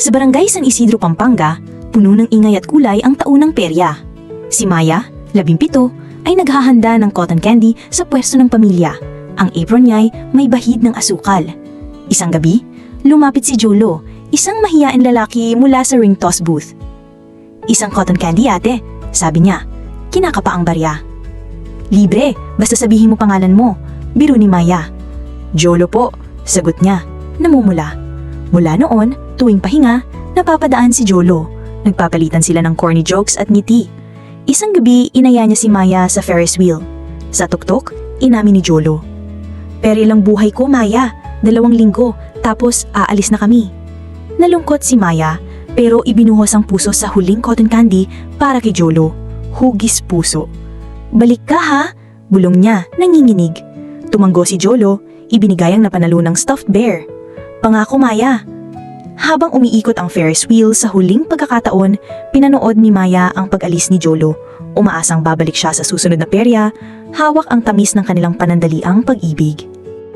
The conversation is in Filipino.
Sa barangay San Isidro, Pampanga, puno ng ingay at kulay ang taunang perya. Si Maya, labimpito, ay naghahanda ng cotton candy sa pwesto ng pamilya. Ang apron niya ay may bahid ng asukal. Isang gabi, lumapit si Jolo, isang mahiyain lalaki mula sa ring toss booth. Isang cotton candy ate, sabi niya. Kinakapa ang barya. Libre, basta sabihin mo pangalan mo. Biro ni Maya. Jolo po, sagot niya. Namumula. Mula noon, tuwing pahinga, napapadaan si Jolo. Nagpapalitan sila ng corny jokes at ngiti. Isang gabi, inaya niya si Maya sa Ferris wheel. Sa tuktok, inamin ni Jolo. Pero ilang buhay ko, Maya. Dalawang linggo, tapos aalis na kami. Nalungkot si Maya, pero ibinuhos ang puso sa huling cotton candy para kay Jolo. Hugis puso. Balik ka ha? Bulong niya, nanginginig. Tumanggo si Jolo, ibinigay ang napanalo ng stuffed bear. Pangako Maya. Habang umiikot ang Ferris wheel sa huling pagkakataon, pinanood ni Maya ang pag-alis ni Jolo. Umaasang babalik siya sa susunod na perya, hawak ang tamis ng kanilang panandaliang pag-ibig.